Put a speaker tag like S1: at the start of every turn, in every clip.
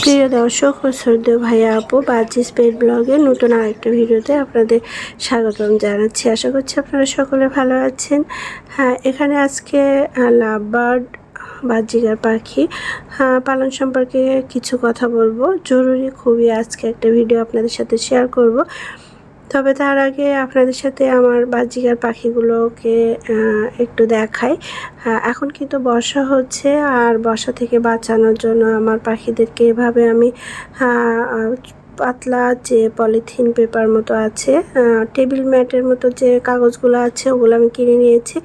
S1: প্রিয় দর্শক ও শ্রদ্ধেয় ভাইয়া আপু বাজি স্পেড ব্লগে নতুন আরেকটা ভিডিওতে আপনাদের স্বাগতম জানাচ্ছি। আশা করছি আপনারা সকলে ভালো আছেন। হ্যাঁ এখানে আজকে লাভ বার্ড বাজিগার পাখি হ্যাঁ, পালন সম্পর্কে কিছু কথা বলব। জরুরি খুবই আজকে একটা ভিডিও আপনাদের সাথে শেয়ার করব। তবে তার আগে আপনাদের সাথে আমার বাজিকার পাখিগুলোকে একটু দেখাই। এখন কিন্তু বর্ষা হচ্ছে আর বর্ষা থেকে বাঁচানোর জন্য আমার পাখিদেরকে এভাবে আমি পাতলা যে পলিথিন পেপার মতো আছে টেবিল ম্যাটের মতো যে কাগজগুলো আছে, ওগুলো আমি কিনে নিয়েছি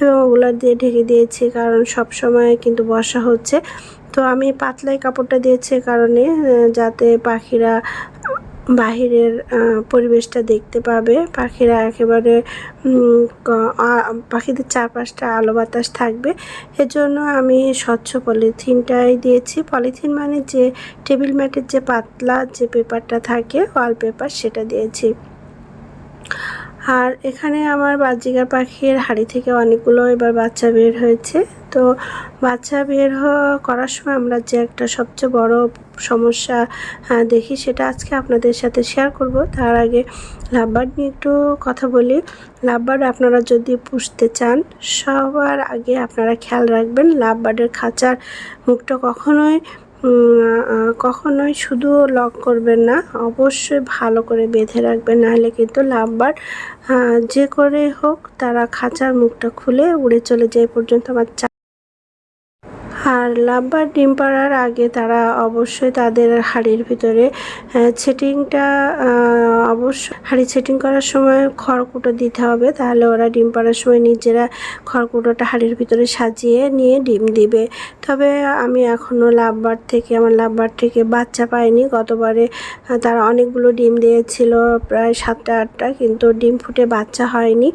S1: এবং ওগুলো দিয়ে ঢেকে দিয়েছি কারণ সব সময় কিন্তু বর্ষা হচ্ছে। তো আমি পাতলাই কাপড়টা দিয়েছি কারণে যাতে পাখিরা বাহিরের পরিবেশটা দেখতে পাবে। পাখিরা একেবারে পাখিদের চারপাশটা আলো বাতাস থাকবে। এজন্য আমি স্বচ্ছ পলিথিনটাই দিয়েছি। পলিথিন মানে যে টেবিল ম্যাটের যে পাতলা যে পেপারটা থাকে ওয়াল পেপার সেটা দিয়েছি। আর এখানে আমার বাজিগার পাখির হাড়ি থেকে অনেকগুলো এবার বাচ্চা বের হয়েছে। তো বাচ্চা বের করার সময় আমরা যে একটা সবচেয়ে বড় সমস্যা দেখি সেটা আজকে আপনাদের সাথে শেয়ার করব। তার আগে লাভবার্ড নিয়ে একটু কথা বলি। লাভবার্ড, আপনারা যদি পুষতে চান, সবার আগে আপনারা খেয়াল রাখবেন, লাভবার্ডের খাঁচার মুখটা কখনোই কখনোই শুধু লক করবেন না, অবশ্যই ভালো করে বেঁধে রাখবেন। নাহলে কিন্তু লাভবার যে করে হোক, তারা খাঁচার মুখটা খুলে উড়ে চলে যায় পর্যন্ত। আমার চা- আর লাভবার ডিম পাড়ার আগে তারা অবশ্যই তাদের হাড়ির ভিতরে সেটিংটা অবশ্য হাড়ি সেটিং করার সময় খড়কুটো দিতে হবে, তাহলে ওরা ডিম পাড়ার সময় নিজেরা খড়কুটোটা হাড়ির ভিতরে সাজিয়ে নিয়ে ডিম দিবে। তবে আমি এখনও লাভবার থেকে, আমার লাভবার থেকে বাচ্চা পাইনি। গতবারে তারা অনেকগুলো ডিম দিয়েছিল, প্রায় সাতটা, আটটা, কিন্তু ডিম ফুটে বাচ্চা হয়নি।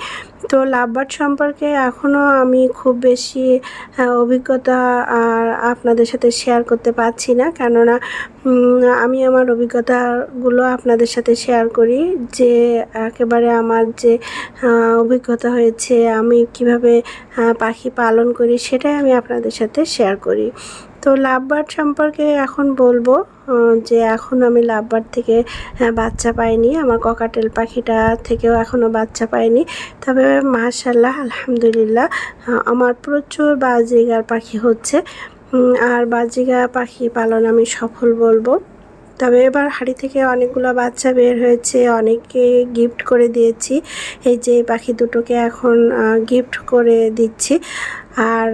S1: তো লাভবার্ড সম্পর্কে এখনও আমি খুব বেশি অভিজ্ঞতা আর আপনাদের সাথে শেয়ার করতে পারছি না। কেননা আমি আমার অভিজ্ঞতাগুলো আপনাদের সাথে শেয়ার করি যে একেবারে আমার যে অভিজ্ঞতা হয়েছে, আমি কীভাবে পাখি পালন করি সেটাই আমি আপনাদের সাথে শেয়ার করি। তো লাভবার্ড সম্পর্কে এখন বলব যে এখন আমি লাভবার্ড থেকে বাচ্চা পাইনি। আমার ককাটেল পাখিটা থেকেও এখনও বাচ্চা পাইনি। তবে মাশাল্লাহ আলহামদুলিল্লাহ আমার প্রচুর বাজিগার পাখি হচ্ছে। আর বাজিগা পাখি পালন আমি সফল বলব। তবে এবার হাড়ি থেকে অনেকগুলো বাচ্চা বের হয়েছে, অনেককে গিফট করে দিয়েছি। এই যে পাখি দুটোকে এখন গিফট করে দিচ্ছি। আর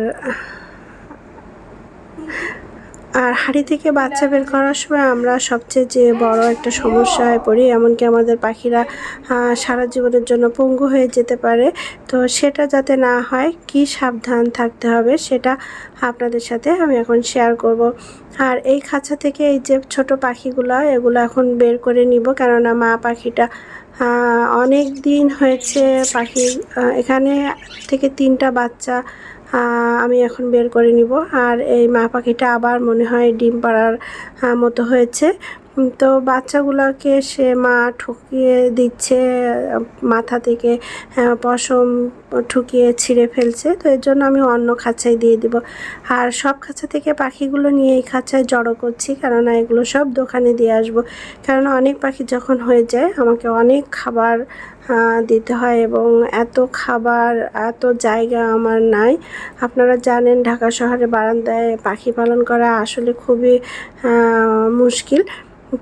S1: আর হাড়ি থেকে বাচ্চা বের করার সময় আমরা সবচেয়ে যে বড় একটা সমস্যায় পড়ি, এমনকি আমাদের পাখিরা সারা জীবনের জন্য পঙ্গু হয়ে যেতে পারে। তো সেটা যাতে না হয়, কি সাবধান থাকতে হবে সেটা আপনাদের সাথে আমি এখন শেয়ার করব। আর এই খাঁচা থেকে এই যে ছোট পাখিগুলো, এগুলো এখন বের করে নিব, কেননা মা পাখিটা অনেক দিন হয়েছে পাখি এখানে থেকে তিনটা বাচ্চা আমি এখন বের করে নিব। আর এই মা পাখিটা আবার মনে হয় ডিম পাড়ার মতো হয়েছে। তো বাচ্চাগুলোকে সে মা ঠকিয়ে দিচ্ছে মাথা থেকে আহ, পশম ঠুকিয়ে ছিঁড়ে ফেলছে। তো এর জন্য আমি অন্য খাঁচায় দিয়ে দিব। আর সব খাঁচা থেকে পাখিগুলো নিয়ে এই খাঁচায় জড়ো করছি কেননা এগুলো সব দোকানে দিয়ে আসব। কেননা অনেক পাখি যখন হয়ে যায় আমাকে অনেক খাবার দিতে হয় এবং এত খাবার এত জায়গা আমার নাই। আপনারা জানেন ঢাকা শহরে বারান্দায় পাখি পালন করা আসলে খুবই মুশকিল।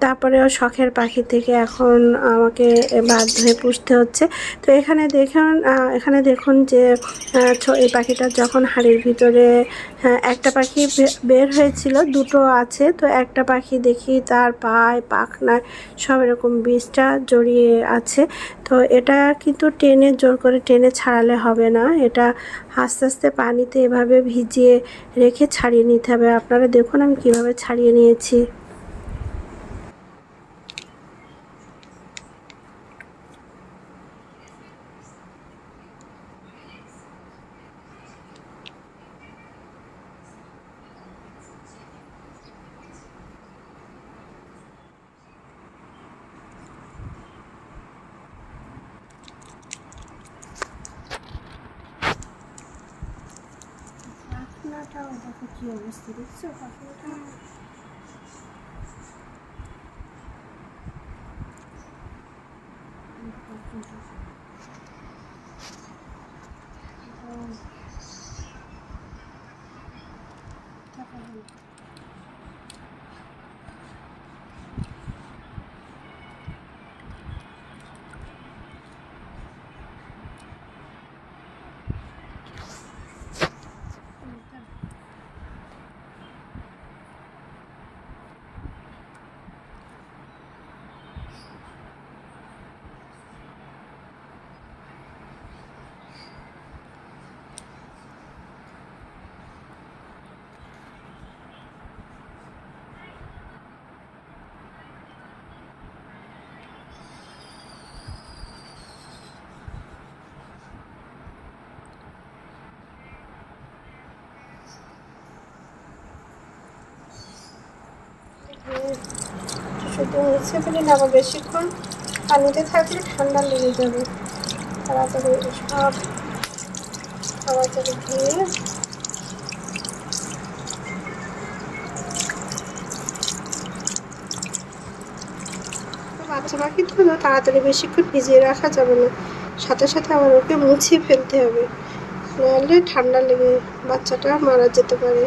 S1: তারপরেও শখের পাখি থেকে এখন আমাকে বাধ্য হয়ে পুষতে হচ্ছে। তো এখানে দেখুন এখানে দেখুন যে এই পাখিটা যখন হাড়ির ভিতরে আহ, একটা পাখি বের হয়েছিল দুটো আছে তো একটা পাখি দেখি তার পায়ে পাখনায় সব এরকম বীজটা জড়িয়ে আছে। তো এটা কিন্তু টেনে জোর করে টেনে ছাড়ালে হবে না। এটা আস্তে আস্তে পানিতে এভাবে ভিজিয়ে রেখে ছাড়িয়ে নিতে হবে। আপনারা দেখুন আমি কীভাবে ছাড়িয়ে নিয়েছি। পাখিটাও দেখো কি অবস্থা দেখছ পাখিটা শুধু হচ্ছে ফেলে না বেশিক্ষণ। পানিতে থাকলে ঠান্ডা লেগে যাবে। তাড়াতাড়ি সব যাবে দিয়ে বাচ্চা পাখি তো তাড়াতাড়ি বেশিক্ষণ ভিজিয়ে রাখা যাবে না। সাথে সাথে আবার ওকে মুছিয়ে ফেলতে হবে। নাহলে ঠান্ডা লেগে বাচ্চাটা মারা যেতে পারে।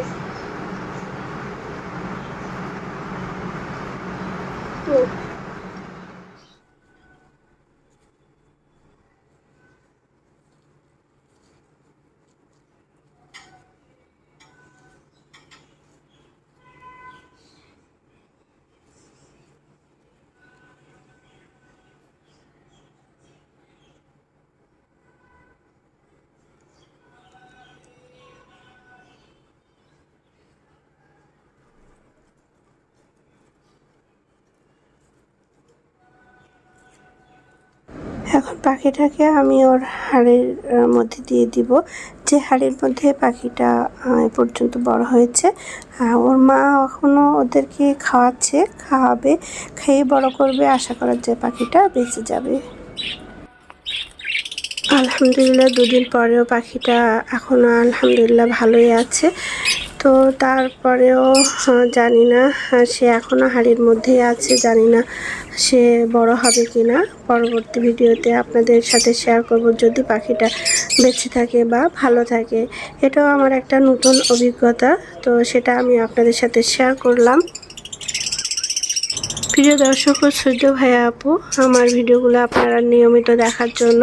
S1: এখন পাখিটাকে আমি ওর হাড়ের মধ্যে দিয়ে দিব। যে হাড়ের মধ্যে পাখিটা এ পর্যন্ত বড় হয়েছে ওর মা এখনও ওদেরকে খাওয়াচ্ছে, খাওয়াবে, খেয়ে বড় করবে, আশা করার যে পাখিটা বেঁচে যাবে। আলহামদুলিল্লাহ, দুদিন পরেও পাখিটা এখনও আলহামদুলিল্লাহ ভালোই আছে। তো তারপরেও জানি না সে এখনও হাড়ির মধ্যেই আছে, জানি না সে বড় হবে কি না পরবর্তী ভিডিওতে আপনাদের সাথে শেয়ার করব, যদি পাখিটা বেঁচে থাকে বা ভালো থাকে। এটাও আমার একটা নতুন অভিজ্ঞতা, তো সেটা আমি আপনাদের সাথে শেয়ার করলাম। প্রিয় দর্শক ও সূর্য ভাইয়া আপু, আমার ভিডিওগুলো আপনারা নিয়মিত দেখার জন্য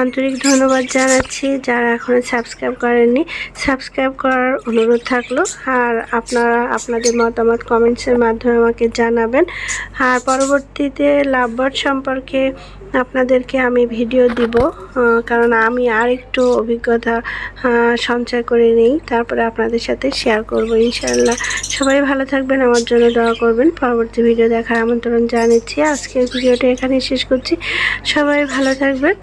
S1: আন্তরিক ধন্যবাদ জানাচ্ছি। যারা এখনও সাবস্ক্রাইব করেননি, সাবস্ক্রাইব করার অনুরোধ থাকল আর আপনারা আপনাদের মতামত কমেন্টসের মাধ্যমে আমাকে জানাবেন। আর পরবর্তীতে লাভবার্ড সম্পর্কে আপনাদেরকে আমি ভিডিও দিব কারণ আমি আর একটু অভিজ্ঞতা সঞ্চয় করে নিই। তারপরে আপনাদের সাথে শেয়ার করব ইনশাল্লাহ সবাই ভালো থাকবেন, আমার জন্য দোয়া করবেন। পরবর্তী ভিডিও দেখার আমন্ত্রণ জানাচ্ছি। আজকের ভিডিওটা এখানে শেষ করছি। সবাই ভালো থাকবেন।